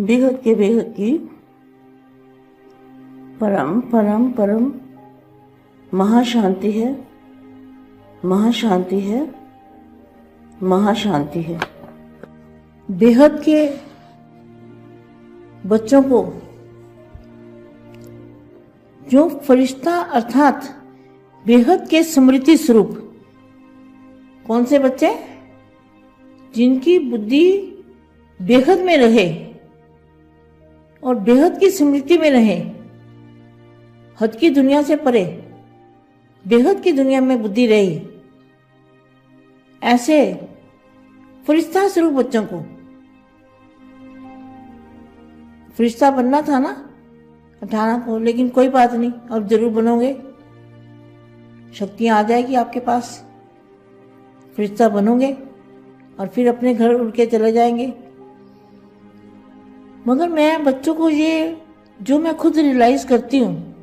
बेहद के बेहद की परम परम परम महाशांति है महाशांति है महाशांति है। बेहद के बच्चों को जो फरिश्ता अर्थात बेहद के स्मृति स्वरूप कौन से बच्चे? जिनकी बुद्धि बेहद में रहे। और बेहद की स्मृति में रहे। हद की दुनिया से परे, बेहद की दुनिया में बुद्धि रही। ऐसे फरिश्ता स्वरूप बच्चों को। फरिश्ता बनना था ना? अठारह को लेकिन कोई बात नहीं, अब ज़रूर बनोगे। शक्तियाँ आ जाएगी आपके पास। फरिश्ता बनोगे और फिर अपने घर उड़ के चले जाएँगे। मगर मैं बच्चों को ये, जो मैं खुद रियलाइज़ करती हूँ,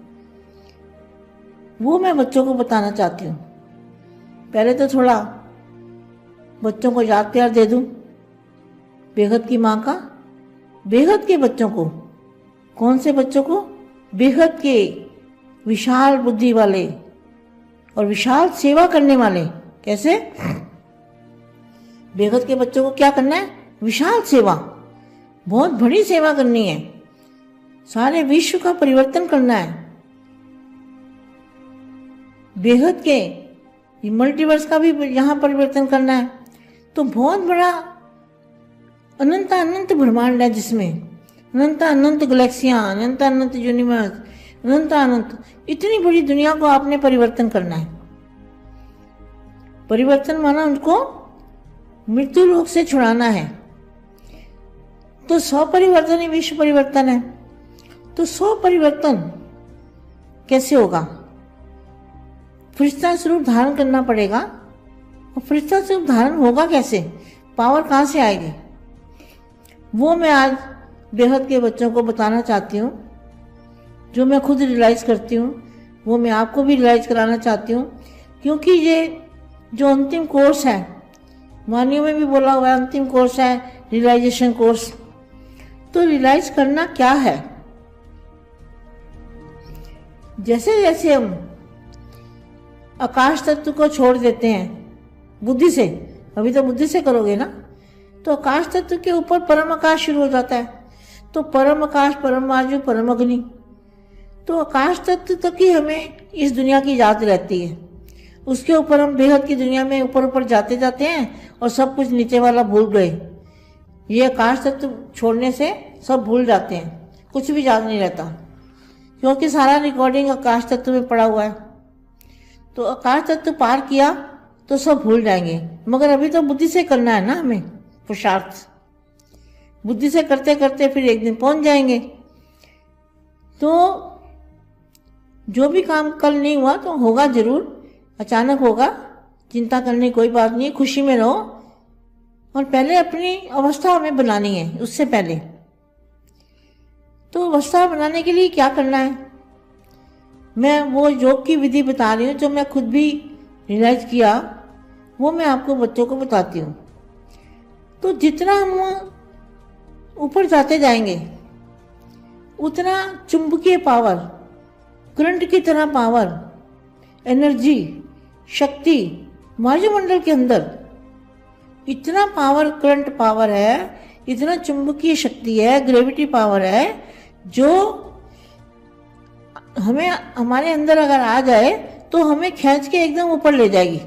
वो मैं बच्चों को बताना चाहती हूँ। पहले तो थोड़ा बच्चों को याद प्यार दे दूँ। बेहद की माँ का, बेहद के बच्चों को, कौन से बच्चों को? बेहद के विशाल बुद्धि वाले और विशाल सेवा करने वाले। कैसे? बेहद के बच्चों को क्या करना है? विशाल सेवा। बहुत बड़ी सेवा करनी है। सारे विश्व का परिवर्तन करना है। बेहद के मल्टीवर्स का भी यहाँ परिवर्तन करना है। तो बहुत बड़ा अनंत अनंत ब्रह्मांड है जिसमें अनंत अनंत गैलेक्सियाँ अनंत अनंत यूनिवर्स अनंत अनंत इतनी बड़ी दुनिया को आपने परिवर्तन करना है। परिवर्तन माना उनको मृत्यु रोग से छुड़ाना है। तो सौ परिवर्तन ही विश्व परिवर्तन है। तो सौ परिवर्तन कैसे होगा? फरिश्ता स्वरूप धारण करना पड़ेगा। और फरिश्ता स्वरूप धारण होगा कैसे? पावर कहाँ से आएगी? वो मैं आज बेहद के बच्चों को बताना चाहती हूँ, जो मैं खुद रियलाइज़ करती हूँ, वो मैं आपको भी रियलाइज़ कराना चाहती हूँ, क्योंकि ये जो अंतिम कोर्स है वानियों में भी बोला हुआ है, अंतिम कोर्स है रियलाइजेशन कोर्स तो रियलाइज़ करना क्या है? जैसे जैसे हम आकाश तत्व को छोड़ देते हैं, बुद्धि से, अभी तो बुद्धि से करोगे ना? तो आकाश तत्व के ऊपर परम आकाश शुरू हो जाता है। तो परम आकाश, परम वायु, परम अग्नि। तो आकाश तत्व तक ही हमें इस दुनिया की याद रहती है। उसके ऊपर हम बेहद की दुनिया में ऊपर ऊपर जाते जाते हैं और सब कुछ नीचे वाला भूल गए। ये आकाश तत्व छोड़ने से सब भूल जाते हैं। कुछ भी याद नहीं रहता। क्योंकि सारा रिकॉर्डिंग आकाश तत्व में पड़ा हुआ है। तो आकाश तत्व पार किया तो सब भूल जाएँगे। मगर अभी तो बुद्धि से करना है ना हमें, पुरुषार्थ। बुद्धि से करते करते फिर एक दिन पहुँच जाएँगे। तो जो भी काम कल नहीं हुआ तो होगा ज़रूर। अचानक होगा, चिंता करने कोई बात नहीं, खुशी में रहो। और पहले अपनी अवस्था हमें बनानी है, उससे पहले। तो अवस्था बनाने के लिए क्या करना है? मैं वो योग की विधि बता रही हूँ जो मैं खुद भी रियलाइज़ किया, वो मैं आपको बच्चों को बताती हूँ। तो जितना हम ऊपर जाते जाएँगे, उतना चुंबकीय पावर करंट की तरह पावर एनर्जी शक्ति, वायुमंडल के अंदर इतना पावर करंट पावर है, इतना चुंबकीय शक्ति है ग्रेविटी पावर है, जो हमें, हमारे अंदर अगर आ जाए तो हमें खींच के एकदम ऊपर ले जाएगी।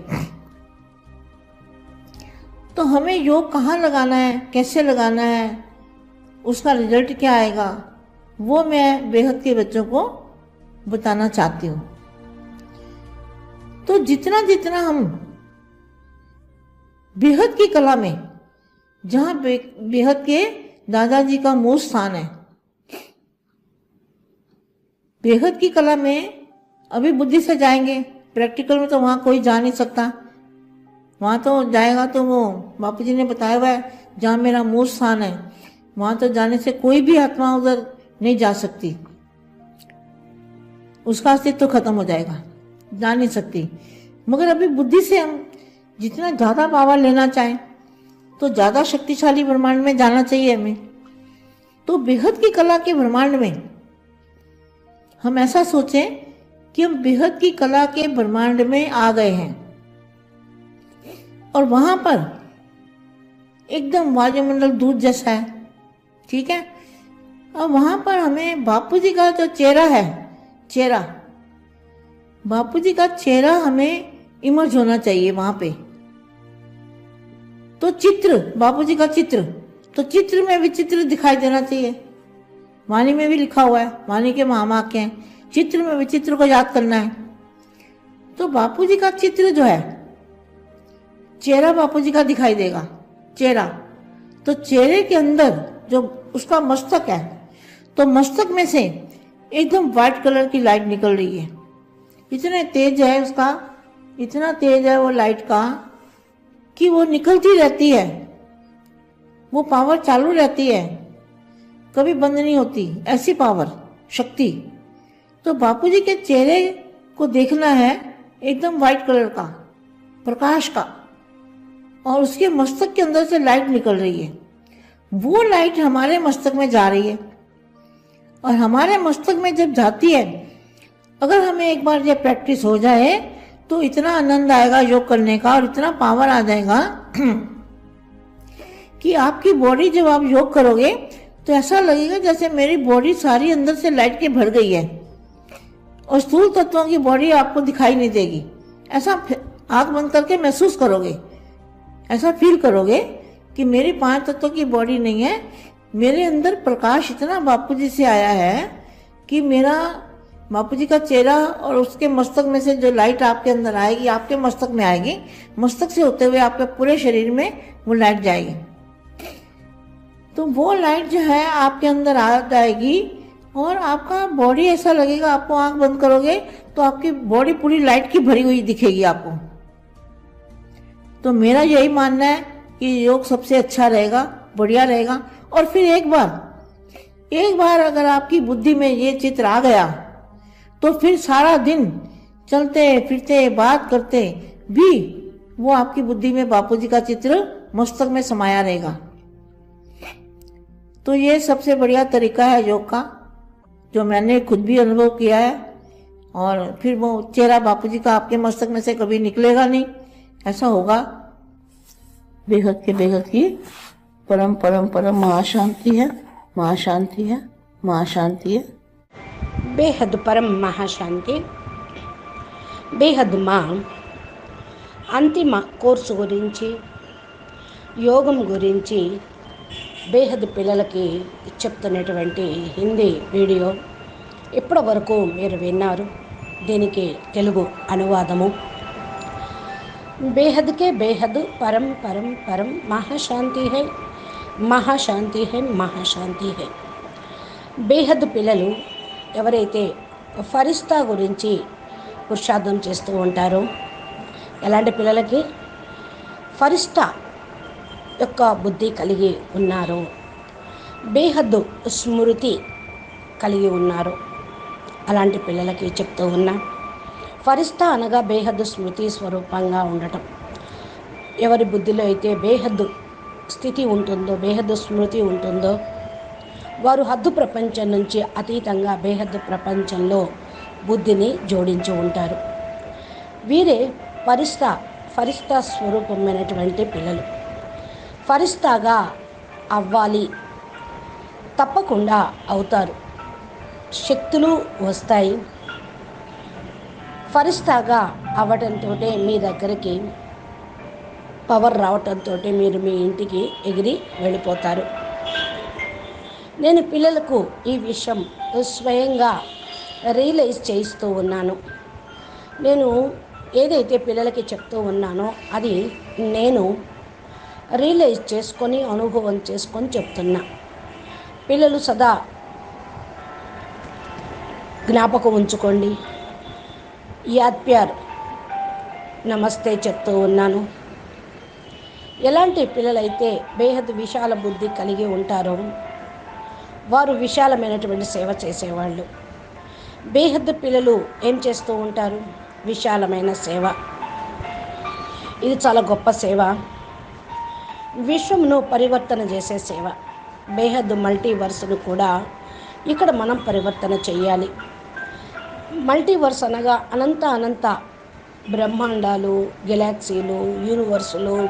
तो हमें योग कहाँ लगाना है, कैसे लगाना है, उसका रिज़ल्ट क्या आएगा, वो मैं बेहद के बच्चों को बताना चाहती हूँ। तो जितना जितना हम बेहद की कला में, जहाँ बेहद के दादाजी का मूल स्थान है। बेहद की कला में अभी बुद्धि से जाएँगे प्रैक्टिकल में तो वहाँ कोई जा नहीं सकता। वहाँ तो जाएगा तो वो बापू जी ने बताया हुआ है, जहाँ मेरा मूल स्थान है, वहाँ तो जाने से कोई भी आत्मा उधर नहीं जा सकती। उसका अस्तित्व तो खत्म हो जाएगा, जा नहीं सकती। मगर अभी बुद्धि से हम जितना ज़्यादा पावर लेना चाहें तो ज़्यादा शक्तिशाली ब्रह्मांड में जाना चाहिए हमें। तो बेहद की कला के ब्रह्मांड में हम ऐसा सोचें कि हम बेहद की कला के ब्रह्मांड में आ गए हैं। और वहाँ पर एकदम वायुमंडल दूध जैसा है, ठीक है? और वहाँ पर हमें बापू जी का जो चेहरा है, चेहरा बापू जी का चेहरा हमें इमर्ज होना चाहिए वहाँ पे। तो चित्र बापू जी का चित्र। तो चित्र में भी चित्र दिखाई देना चाहिए। वाणी में भी लिखा हुआ है, वाणी के महामाक्य हैं। चित्र में भी चित्र को याद करना है। तो बापू जी का चित्र जो है, चेहरा बापू जी का दिखाई देगा। चेहरा। तो चेहरे के अंदर जो उसका मस्तक है तो मस्तक में से एकदम व्हाइट कलर की लाइट निकल रही है। इतने तेज है उसका, इतना तेज है वो लाइट का कि वो निकलती रहती है। वो पावर चालू रहती है। कभी बंद नहीं होती। ऐसी पावर शक्ति। तो बापूजी के चेहरे को देखना है एकदम व्हाइट कलर का, प्रकाश का। और उसके मस्तक के अंदर से लाइट निकल रही है। वो लाइट हमारे मस्तक में जा रही है। और हमारे मस्तक में जब जाती है, अगर हमें एक बार ये प्रैक्टिस हो जाए तो इतना आनंद आएगा योग करने का और इतना पावर आ जाएगा कि आपकी बॉडी जब आप योग करोगे तो ऐसा लगेगा जैसे मेरी बॉडी सारी अंदर से लाइट के भर गई है और स्थूल तत्वों की बॉडी आपको दिखाई नहीं देगी। ऐसा आँख बंद करके महसूस करोगे, ऐसा फील करोगे कि मेरी पाँच तत्वों की बॉडी नहीं है। मेरे अंदर प्रकाश इतना बापू जी से आया है कि मेरा बापू जी का चेहरा और उसके मस्तक में से जो लाइट आपके अंदर आएगी, आपके मस्तक में आएगी। मस्तक से होते हुए आपके पूरे शरीर में वो लाइट जाएगी। तो वो लाइट जो है आपके अंदर आ जाएगी और आपका बॉडी ऐसा लगेगा, आपको आँख बंद करोगे तो आपकी बॉडी पूरी लाइट की भरी हुई दिखेगी आपको। तो मेरा यही मानना है कि योग सबसे अच्छा रहेगा, बढ़िया रहेगा। और फिर एक बार एक बार अगर आपकी बुद्धि में ये चित्र आ गया तो फिर सारा दिन चलते, फिरते, बात करते भी वो आपकी बुद्धि में बापू जी का चित्र मस्तक में समाया रहेगा। तो ये सबसे बढ़िया तरीका है योग का, जो मैंने खुद भी अनुभव किया है। और फिर वो चेहरा बापू जी का आपके मस्तक में से कभी निकलेगा नहीं, ऐसा होगा। बेहद के बेहद की परम परम परम महाशांति है महाशांति है महाशांति है। బేహద్ పరం మహాశాంతి. బేహద్ మా అంతిమ కోర్సు గురించి యోగం గురించి బేహద్ పిల్లలకి చెప్తున్నటువంటి హిందీ వీడియో ఇప్పటి వరకు మీరు విన్నారు. దీనికి తెలుగు అనువాదము. బేహద్కే బేహద్ పరం పరం పరం మహాశాంతి హై మహాశాంతి హై మహాశాంతి హై. బేహద్ పిల్లలు ఎవరైతే ఫరిస్తా గురించి పురుషార్థం చేస్తూ ఉంటారో ఎలాంటి పిల్లలకి ఫరిస్తా యొక్క బుద్ధి కలిగి ఉన్నారు బేహద్దు స్మృతి కలిగి ఉన్నారు అలాంటి పిల్లలకి చెప్తూ ఉన్నా ఫరిస్తా అనగా బేహద్దు స్మృతి స్వరూపంగా ఉండటం. ఎవరి బుద్ధిలో అయితే బేహద్దు స్థితి ఉంటుందో బేహద్దు స్మృతి ఉంటుందో వారు హద్దు ప్రపంచం నుంచి అతీతంగా బేహద్దు ప్రపంచంలో బుద్ధిని జోడించి ఉంటారు. వీరే ఫరిస్తా ఫరిస్తా స్వరూపమైనటువంటి పిల్లలు. ఫరిస్తాగా అవ్వాలి. తప్పకుండా అవుతారు. శక్తులు వస్తాయి. ఫరిస్తాగా అవ్వడంతో మీ దగ్గరికి పవర్ రావటంతో మీరు మీ ఇంటికి ఎగిరి వెళ్ళిపోతారు. నేను పిల్లలకు ఈ విషయం స్వయంగా రియలైజ్ చేయిస్తూ ఉన్నాను. నేను ఏదైతే పిల్లలకి చెప్తూ ఉన్నానో అది నేను రియలైజ్ చేసుకొని అనుభవం చేసుకొని చెప్తున్నా. పిల్లలు సదా జ్ఞాపకం ఉంచుకోండి. యాద్ ప్యార్ నమస్తే చెప్తూ ఉన్నాను. ఎలాంటి పిల్లలైతే బేహద్ విశాల బుద్ధి కలిగి ఉంటారో వారు విశాలమైనటువంటి సేవ చేసేవాళ్ళు. బేహద్ పిల్లలు ఏం చేస్తూ ఉంటారు? విశాలమైన సేవ. ఇది చాలా గొప్ప సేవ. విశ్వమును పరివర్తన చేసే సేవ. బేహద్ మల్టీవర్స్ను కూడా ఇక్కడ మనం పరివర్తన చేయాలి మల్టీవర్స్ అనగా అనంత అనంత బ్రహ్మాండాలు గెలాక్సీలు యూనివర్సులు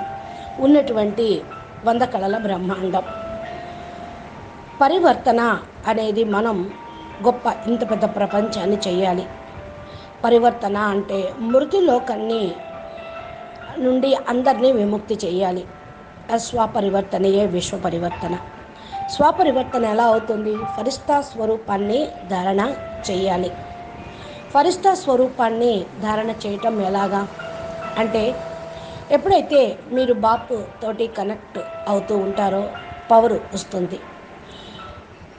ఉన్నటువంటి వంద కళల బ్రహ్మాండం. పరివర్తన అనేది మనం గొప్ప ఇంత పెద్ద ప్రపంచాన్ని చేయాలి. పరివర్తన అంటే మృతిలోకాన్ని నుండి అందరినీ విముక్తి చేయాలి. ఆ స్వపరివర్తనయే విశ్వ పరివర్తన స్వపరివర్తన ఎలా అవుతుంది? ఫరిస్తా స్వరూపాన్ని ధారణ చేయాలి. ఫరిస్తా స్వరూపాన్ని ధారణ చేయటం ఎలాగా? అంటే ఎప్పుడైతే మీరు బాపు తోటి కనెక్ట్ అవుతూ ఉంటారో పవర్ వస్తుంది.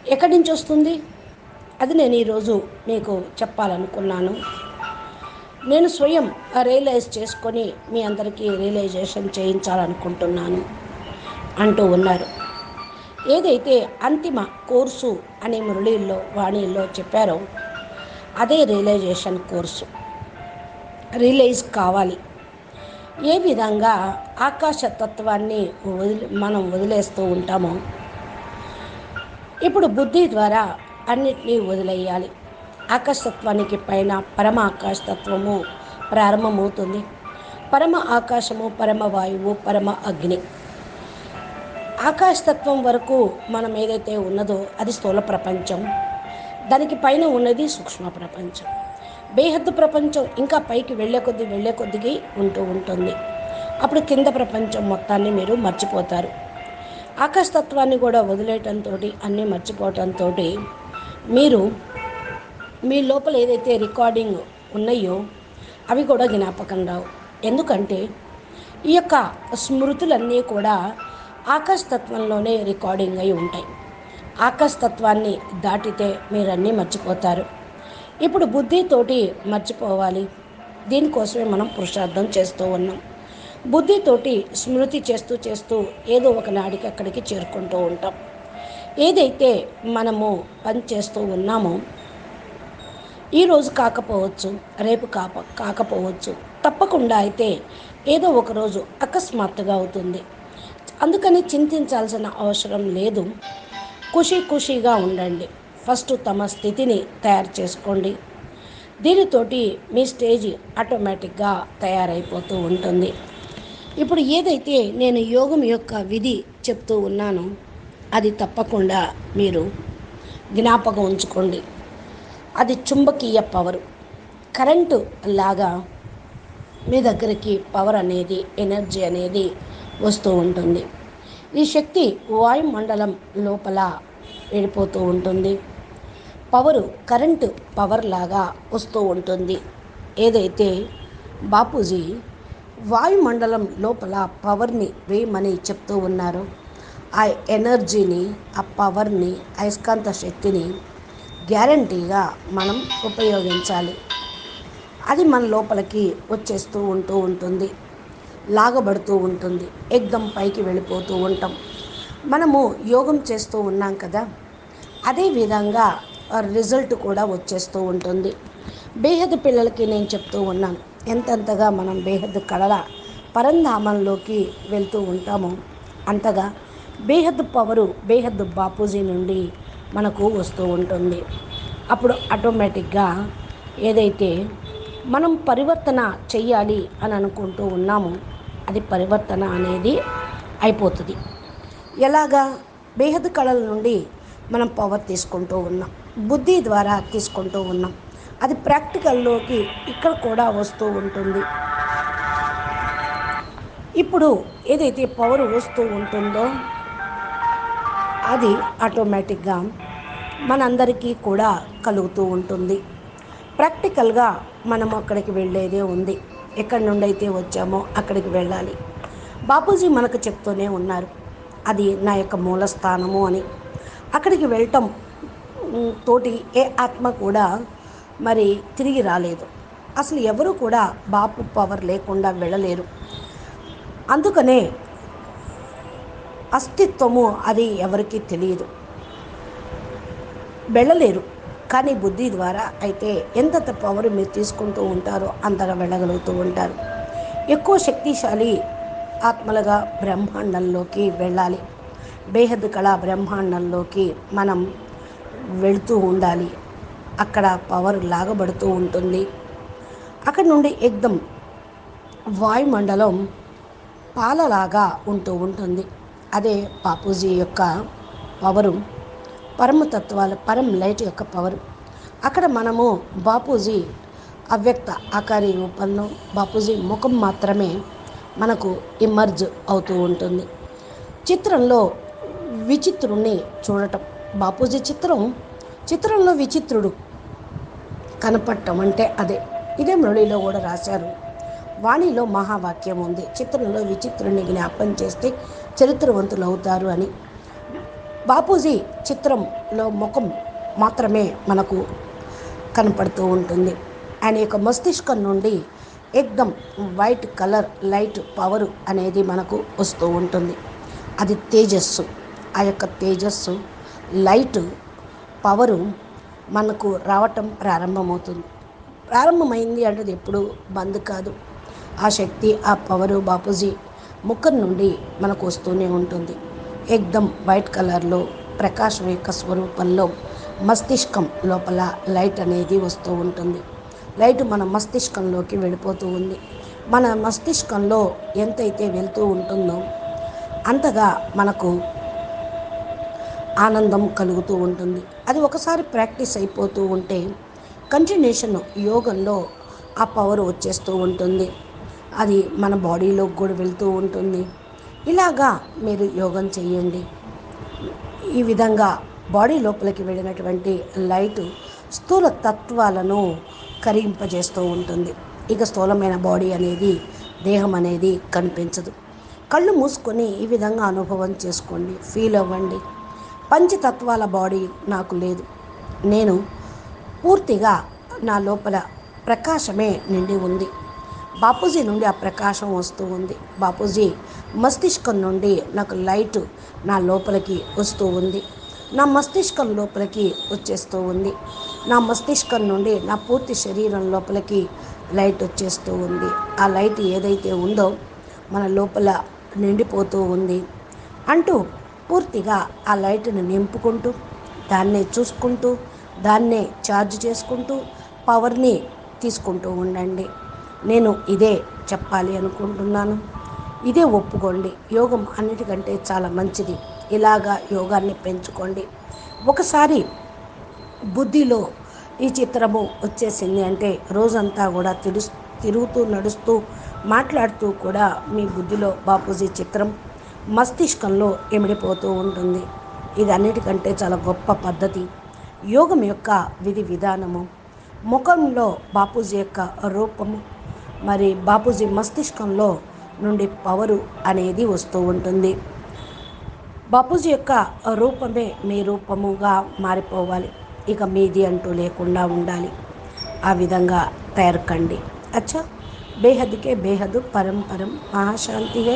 ఎక్కడి నుంచి వస్తుంది? అది నేను ఈరోజు మీకు చెప్పాలనుకున్నాను. నేను స్వయం రియలైజ్ చేసుకొని మీ అందరికీ రియలైజేషన్ చేయించాలనుకుంటున్నాను అంటూ ఉన్నారు. ఏదైతే అంతిమ కోర్సు అనే మురళీల్లో వాణిల్లో చెప్పారో అదే రియలైజేషన్ కోర్సు. రియలైజ్ కావాలి. ఏ విధంగా ఆకాశతత్వాన్ని వదిలి మనం వదిలేస్తూ ఉంటామో ఇప్పుడు బుద్ధి ద్వారా అన్నిటినీ వదిలేయాలి. ఆకాశతత్వానికి పైన పరమ ఆకాశతత్వము ప్రారంభమవుతుంది. పరమ ఆకాశము పరమ వాయువు పరమ అగ్ని. ఆకాశతత్వం వరకు మనం ఏదైతే ఉన్నదో అది స్థూల ప్రపంచం. దానికి పైన ఉన్నది సూక్ష్మ ప్రపంచం. బేహద్దు ప్రపంచం ఇంకా పైకి వెళ్ళే కొద్దీ వెళ్ళే కొద్దికి ఉంటూ ఉంటుంది. అప్పుడు కింద ప్రపంచం మొత్తాన్ని మీరు మర్చిపోతారు. ఆకాశతత్వాన్ని కూడా వదిలేయటంతో అన్నీ మర్చిపోవటంతో మీరు మీ లోపల ఏదైతే రికార్డింగ్ ఉన్నాయో అవి కూడా జ్ఞాపకం రావు. ఎందుకంటే ఈ యొక్క స్మృతులన్నీ కూడా ఆకాశతత్వంలోనే రికార్డింగ్ అయి ఉంటాయి. ఆకాశతత్వాన్ని దాటితే మీరన్నీ మర్చిపోతారు. ఇప్పుడు బుద్ధితోటి మర్చిపోవాలి. దీనికోసమే మనం పురుషార్థం చేస్తూ ఉన్నాం. బుద్ధితోటి స్మృతి చేస్తూ చేస్తూ ఏదో ఒక నాడికి అక్కడికి చేరుకుంటూ ఉంటాం. ఏదైతే మనము పని చేస్తూ ఉన్నామో ఈరోజు కాకపోవచ్చు రేపు కాప కాకపోవచ్చు తప్పకుండా అయితే ఏదో ఒక రోజు అకస్మాత్తుగా అవుతుంది. అందుకని చింతించాల్సిన అవసరం లేదు. ఖుషీ ఖుషీగా ఉండండి. ఫస్ట్ తమ స్థితిని తయారు చేసుకోండి. దీనితోటి మీ స్టేజ్ ఆటోమేటిక్గా తయారైపోతూ ఉంటుంది. ఇప్పుడు ఏదైతే నేను యోగం యొక్క విధి చెప్తూ ఉన్నానో అది తప్పకుండా మీరు జ్ఞాపకం ఉంచుకోండి. అది చుంబకీయ పవర్. కరెంటు లాగా మీ దగ్గరికి పవర్ అనేది ఎనర్జీ అనేది వస్తూ ఉంటుంది. ఈ శక్తి వాయుమండలం లోపల వెళ్ళిపోతూ ఉంటుంది. పవరు కరెంటు పవర్ లాగా వస్తూ ఉంటుంది. ఏదైతే బాపూజీ వాయుమండలం లోపల పవర్ని వేయమని చెప్తూ ఉన్నారు. ఆ ఎనర్జీని ఆ పవర్ని అయస్కాంత శక్తిని గ్యారంటీగా మనం ఉపయోగించాలి. అది మన లోపలికి వచ్చేస్తూ ఉంటూ ఉంటుంది లాగబడుతూ ఉంటుంది ఎగ్దం పైకి వెళ్ళిపోతూ ఉంటాం. మనము యోగం చేస్తూ ఉన్నాం కదా అదే విధంగా రిజల్ట్ కూడా వచ్చేస్తూ ఉంటుంది. బేహద పిల్లలకి నేను చెప్తూ ఉన్నాను ఎంతెంతగా మనం బేహద్ కళల పరంధామంలోకి వెళ్తూ ఉంటామో అంతగా బేహద్ పవరు బేహద్ బాపూజీ నుండి మనకు వస్తూ ఉంటుంది. అప్పుడు ఆటోమేటిక్గా ఏదైతే మనం పరివర్తన చెయ్యాలి అని అనుకుంటూ ఉన్నామో అది పరివర్తన అనేది అయిపోతుంది. ఎలాగా? బేహద్ కళల నుండి మనం పవర్ తీసుకుంటూ ఉన్నాం. బుద్ధి ద్వారా తీసుకుంటూ ఉన్నాం. అది ప్రాక్టికల్లోకి ఇక్కడ కూడా వస్తూ ఉంటుంది. ఇప్పుడు ఏదైతే పవర్ వస్తూ ఉంటుందో అది ఆటోమేటిక్గా మనందరికీ కూడా కలుగుతూ ఉంటుంది. ప్రాక్టికల్గా మనం అక్కడికి వెళ్ళేదే ఉంది. ఎక్కడి నుండి అయితే వచ్చామో అక్కడికి వెళ్ళాలి. బాపూజీ మనకు చెప్తూనే ఉన్నారు. అది నా యొక్క మూల స్థానము అని. అక్కడికి వెళ్ళటం తోటి ఏ ఆత్మ కూడా మరి తిరిగి రాలేదు. అసలు ఎవరు కూడా బాపు పవర్ లేకుండా వెళ్ళలేరు. అందుకనే అస్తిత్వము అది ఎవరికీ తెలియదు. వెళ్ళలేరు. కానీ బుద్ధి ద్వారా అయితే ఎంత పవర్ మీరు తీసుకుంటూ ఉంటారో అంతగా వెళ్ళగలుగుతూ ఉంటారు. ఎక్కువ శక్తిశాలి ఆత్మలుగా బ్రహ్మాండంలోకి వెళ్ళాలి. బేహద్ కళా బ్రహ్మాండంలోకి మనం వెళుతూ ఉండాలి. అక్కడ పవర్ లాగబడుతూ ఉంటుంది. అక్కడ నుండి ఎగ్దం వాయుమండలం పాలలాగా ఉంటూ ఉంటుంది. అదే బాపూజీ యొక్క పవరు పరమతత్వాల పరం లైట్ యొక్క పవరు. అక్కడ మనము బాపూజీ అవ్యక్త ఆకారి రూపంలో బాపూజీ ముఖం మాత్రమే మనకు ఇమర్జ్ అవుతూ ఉంటుంది. చిత్రంలో విచిత్రుణ్ణి చూడటం బాపూజీ చిత్రం చిత్రంలో విచిత్రుడు కనపడటం అంటే అదే. ఇదే మురళిలో కూడా రాశారు. వాణిలో మహావాక్యం ఉంది. చిత్రంలో విచిత్రుని జ్ఞాపం చేస్తే చరిత్రవంతులు అవుతారు అని. బాపూజీ చిత్రంలో ముఖం మాత్రమే మనకు కనపడుతూ ఉంటుంది. ఆయన యొక్క మస్తిష్కం నుండి ఎక్దం వైట్ కలర్ లైట్ పవర్ అనేది మనకు వస్తూ ఉంటుంది. అది తేజస్సు. ఆ యొక్క తేజస్సు లైట్ పవరు మనకు రావటం ప్రారంభమవుతుంది. ప్రారంభమైంది అంటే ఎప్పుడు బంద్ కాదు. ఆ శక్తి ఆ పవరు బాపూజీ ముఖం నుండి మనకు వస్తూనే ఉంటుంది. ఎగ్దం వైట్ కలర్లో ప్రకాశం యొక్క స్వరూపంలో మస్తిష్కం లోపల లైట్ అనేది వస్తూ ఉంటుంది. లైట్ మన మస్తిష్కంలోకి వెళ్ళిపోతూ ఉంది. మన మస్తిష్కంలో ఎంతైతే వెళ్తూ ఉంటుందో అంతగా మనకు ఆనందం కలుగుతూ ఉంటుంది. అది ఒకసారి ప్రాక్టీస్ అయిపోతూ ఉంటే కంటిన్యూషన్ యోగంలో ఆ పవర్ వచ్చేస్తూ ఉంటుంది. అది మన బాడీలోకి కూడా వెళ్తూ ఉంటుంది. ఇలాగా మీరు యోగం చేయండి. ఈ విధంగా బాడీ లోపలికి వెళ్ళినటువంటి లైట్ స్థూల తత్వాలను కరిగింపజేస్తూ ఉంటుంది. ఇక స్థూలమైన బాడీ అనేది దేహం అనేది కనిపించదు. కళ్ళు మూసుకొని ఈ విధంగా అనుభవం చేసుకోండి. ఫీల్ అవ్వండి. పంచతత్వాల బాడీ నాకు లేదు. నేను పూర్తిగా నా లోపల ప్రకాశమే నిండి ఉంది. బాపూజీ నుండి ఆ ప్రకాశం వస్తూ ఉంది. బాపూజీ మస్తిష్కం నుండి నాకు లైట్ నా లోపలికి వస్తూ ఉంది. నా మస్తిష్కం లోపలికి వచ్చేస్తూ ఉంది. నా మస్తిష్కం నుండి నా పూర్తి శరీరం లోపలికి లైట్ వచ్చేస్తూ ఉంది. ఆ లైట్ ఏదైతే ఉందో మన లోపల నిండిపోతూ ఉంది అంటూ పూర్తిగా ఆ లైట్ని నింపుకుంటూ దాన్నే చూసుకుంటూ దాన్నే ఛార్జ్ చేసుకుంటూ పవర్ని తీసుకుంటూ ఉండండి. నేను ఇదే చెప్పాలి అనుకుంటున్నాను. ఇదే ఒప్పుకోండి. యోగం అన్నిటికంటే చాలా మంచిది. ఇలాగా యోగాన్ని పెంచుకోండి. ఒకసారి బుద్ధిలో ఈ చిత్రము వచ్చేసింది అంటే రోజంతా కూడా తిరు తిరుగుతూ నడుస్తూ మాట్లాడుతూ కూడా మీ బుద్ధిలో బాపూజీ చిత్రం మస్తిష్కంలో ఎమిడిపోతూ ఉంటుంది. ఇది అన్నిటికంటే చాలా గొప్ప పద్ధతి. యోగం యొక్క విధి విధానము. ముఖంలో బాపూజీ యొక్క రూపము. మరి బాపూజీ మస్తిష్కంలో నుండి పవరు అనేది వస్తూ ఉంటుంది. బాపూజీ యొక్క రూపమే మీ రూపముగా మారిపోవాలి. ఇక మీది అంటూ లేకుండా ఉండాలి. ఆ విధంగా తయారుకండి అచ్చా! బేహద్కే బేహద్ పరం పరం. మహాశాంతి హే